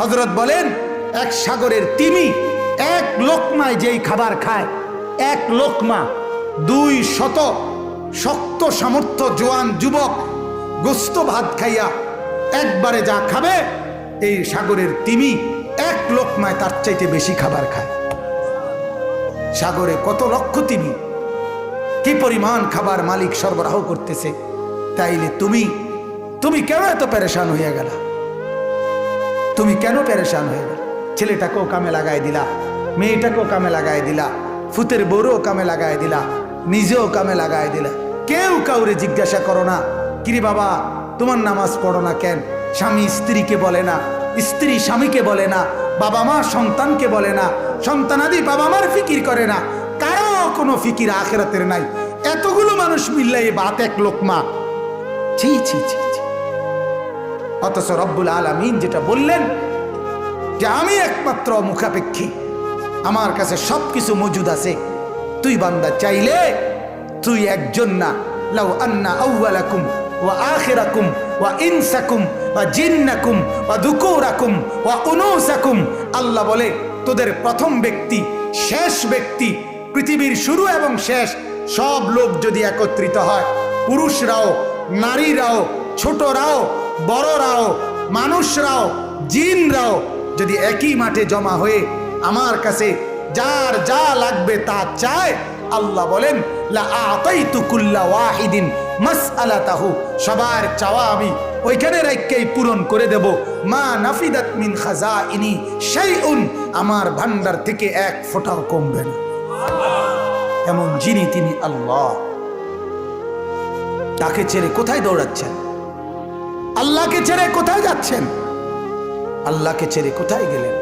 হজরত বলেন, এক সাগরের তিমি, এক লোকমায় যেই খাবার খায়, এক লোকমা, দুই শত শক্ত সামর্থ্য জোয়ান যুবক গোস্ত ভাত খাইয়া একবারে যা খাবে, এই সাগরের তিমি এক লোকমায় তার চাইতে বেশি খাবার খায়। সাগরে কত লক্ষ তিমি, কি পরিমাণ খাবার মালিক সরবরাহ করতেছে, তাইলে তুমি তুমি কেন এত পেরেশান হইয়া গেলা? তুমি কেন পেরেশান হয়ে ছেলেটাকেও কামে লাগাই দিলা, মেয়েটাকেও কামে লাগাই দিলা, ফুতের বউরও কামে লাগাই দিলা, নিজেও কামে লাগাই দিলা। কেউ কাউরে জিজ্ঞাসা করো না, কিরে বাবা, তোমার নামাজ পড়ো না কেন? স্বামী স্ত্রীকে বলে না, স্ত্রী স্বামীকে বলে না, বাবা মা সন্তানকে বলে না, সন্তানাদি বাবা মার ফিকির করে না। কারও কোনো ফিকির আখেরাতের নাই। এতগুলো মানুষ মিললে বাত এক লোকমা। ছি ছি ছি ছি। অথচ রব্বুল আলমিন যেটা বললেন যে আমি একমাত্র মুখাপেক্ষী, আমার কাছে সব কিছু মজুদ আছে। তুই বান্দা চাইলে তুই একজন না। লাউ আন্না আউ্বালাকুম আখিরাকুম ইনসাকুম জিন্নাকুম দুকুরাকুম আল্লাহ বলে, তোদের প্রথম ব্যক্তি, শেষ ব্যক্তি, পৃথিবীর শুরু এবং শেষ, সব লোক যদি একত্রিত হয়, পুরুষরাও, নারীরাও, ছোটরাও বড়রাও, মানুষরাও, জিনরাও যদি একই মাঠে জমা হয়ে আমার কাছে যার যা লাগবে তা চায়, আল্লাহ বলেন সবার চাওয়া আমি ওইখানে রাইকেই পূরণ করে দেব। মা নাফিদাত মিন খাজাইনি শাইউন, আমার ভান্ডার থেকে এক ফোঁটাও কমবে না। এমন যিনি তিনি আল্লাহ। তাকে ছেড়ে কোথায় দৌড়াচ্ছেন? আল্লাহকে ছেড়ে কোথায় যাচ্ছেন? আল্লাহকে ছেড়ে কোথায় গেলেন?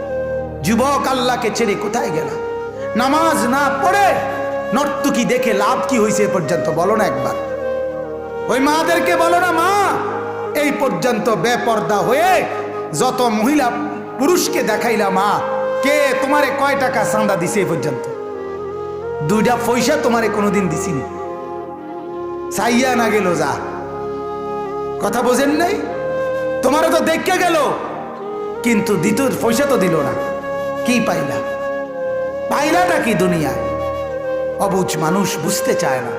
যুবক আল্লাহকে ছেড়ে কোথায় গেলাম নামাজ না পড়ে নর্তুকি দেখে লাভ কি হয়েছে এ পর্যন্ত? বলো না একবার। ওই মাদেরকে বলো না, মা, এই পর্যন্ত বেপর্দা হয়ে যত মহিলা পুরুষকে দেখাইলা, মা, কে তোমারে কয় টাকা চাঁদা দিছে এই পর্যন্ত? দুইটা পয়সা তোমারে কোনোদিন দিছিনি চাইয়া না গেল যা। কথা বোঝেন নাই? তোমারও তো দেখে গেল। কিন্তু দ্বিতীয় পয়সা তো দিল না। কি পাইলা? পাইলাটা কি দুনিয়া অবুজ মানুষ বুঝতে চায় না।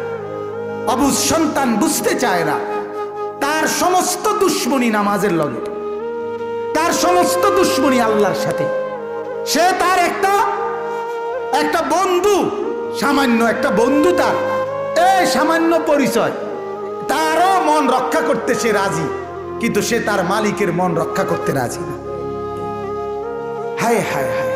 অবুজ সন্তান বুঝতে চায় না। তার সমস্ত দুশ্মনী নামাজের লগে। তার সমস্ত দুশ্মনী আল্লাহর সাথে। সে তার একটা একটা বন্ধু, সামান্য একটা বন্ধু তার। এই সামান্য পরিচয়। তারও মন রক্ষা করতে সে রাজি, কিন্তু সে তার মালিকের মন রক্ষা করতে রাজি না। হায় হায় হায়।